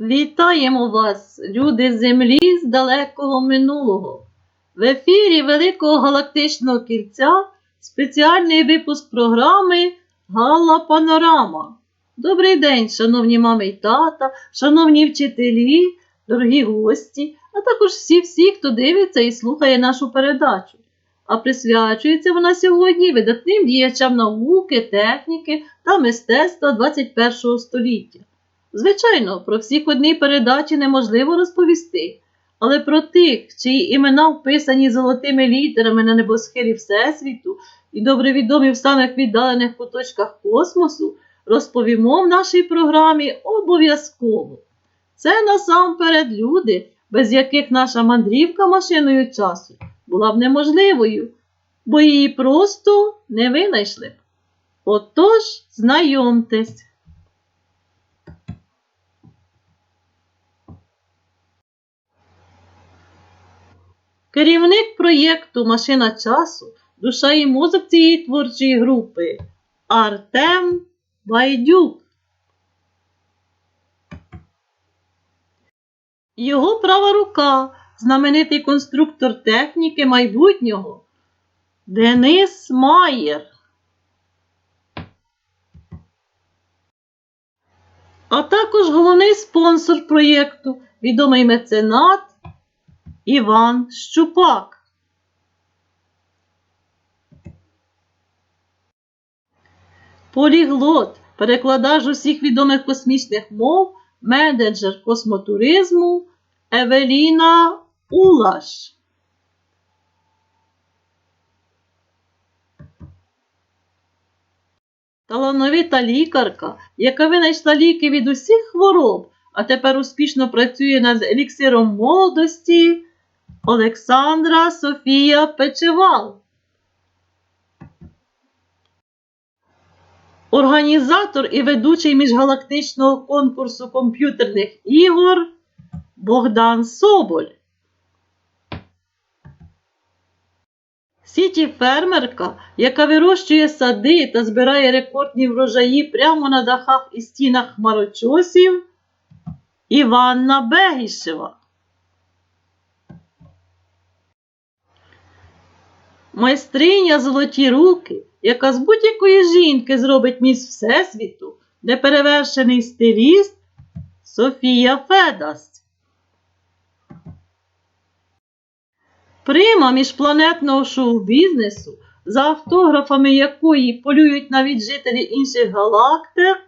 Вітаємо вас, люди землі з далекого минулого. В ефірі Великого Галактичного кільця спеціальний випуск програми Галла Панорама. Добрий день, шановні мами й тата, шановні вчителі, дорогі гості, а також всі-всі, хто дивиться і слухає нашу передачу. А присвячується вона сьогодні видатним діячам науки, техніки та мистецтва 21 століття. Звичайно, про всіх в передачі неможливо розповісти, але про тих, чиї імена вписані золотими літерами на небосхилі Всесвіту і добре відомі в самих віддалених куточках космосу, розповімо в нашій програмі обов'язково. Це насамперед люди, без яких наша мандрівка машиною часу була б неможливою, бо її просто не винайшли б. Отож, знайомтесь. Керівник проєкту Машина часу, душа і мозок цієї творчої групи Артем Байдюк. Його права рука, знаменитий конструктор техніки майбутнього Денис Маєр. А також головний спонсор проєкту, відомий меценат Іван Щупак. Поліглот, перекладач усіх відомих космічних мов, менеджер космотуризму Евеліна Улаш. Талановита лікарка, яка винайшла ліки від усіх хвороб, а тепер успішно працює над еліксиром молодості Олександра Софія Печевал. Організатор і ведучий міжгалактичного конкурсу комп'ютерних ігор Богдан Соболь. Сіті фермерка, яка вирощує сади та збирає рекордні врожаї прямо на дахах і стінах хмарочосів Іванна Бегішева. Майстриня золоті руки, яка з будь-якої жінки зробить міс Всесвіту, неперевершений стиліст Софія Федас. Прима міжпланетного шоу-бізнесу, за автографами якої полюють навіть жителі інших галактик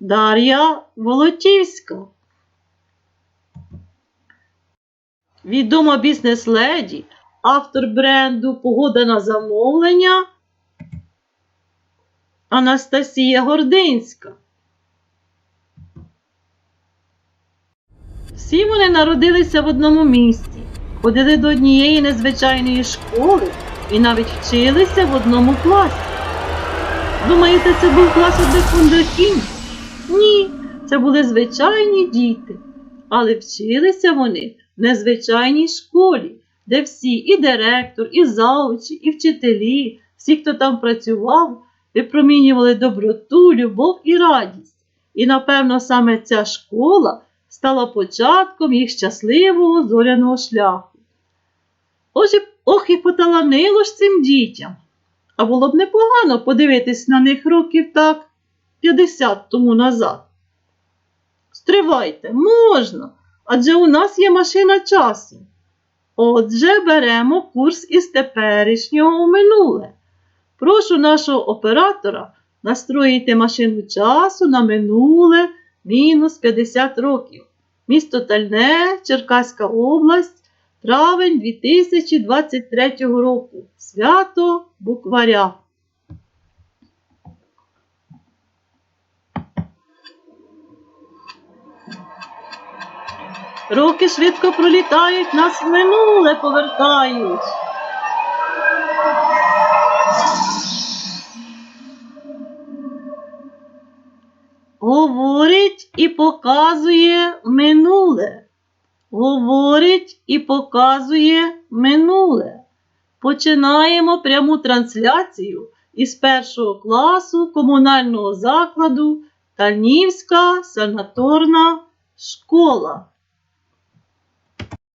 Дар'я Волотівська. Відома бізнес-леді, автор бренду Погода на замовлення Анастасія Гординська. Всі вони народилися в одному місті, ходили до однієї незвичайної школи і навіть вчилися в одному класі. Думаєте, це був клас одних вундеркіндів? Ні, це були звичайні діти, але вчилися вони в незвичайній школі, де всі, і директор, і заучі, і вчителі, всі, хто там працював, випромінювали доброту, любов і радість. І, напевно, саме ця школа стала початком їх щасливого зоряного шляху. І ох і поталанило ж цим дітям. А було б непогано подивитись на них років так 50 тому назад. Стривайте, можна, адже у нас є машина часу. Отже, беремо курс із теперішнього у минуле. Прошу нашого оператора настроїти машину часу на минуле мінус 50 років. Місто Тальне, Черкаська область, травень 2023 року. Свято букваря. Роки швидко пролітають, нас в минуле повертають. Говорить і показує минуле. Говорить і показує минуле. Починаємо пряму трансляцію із першого класу комунального закладу Тальнівська санаторна школа.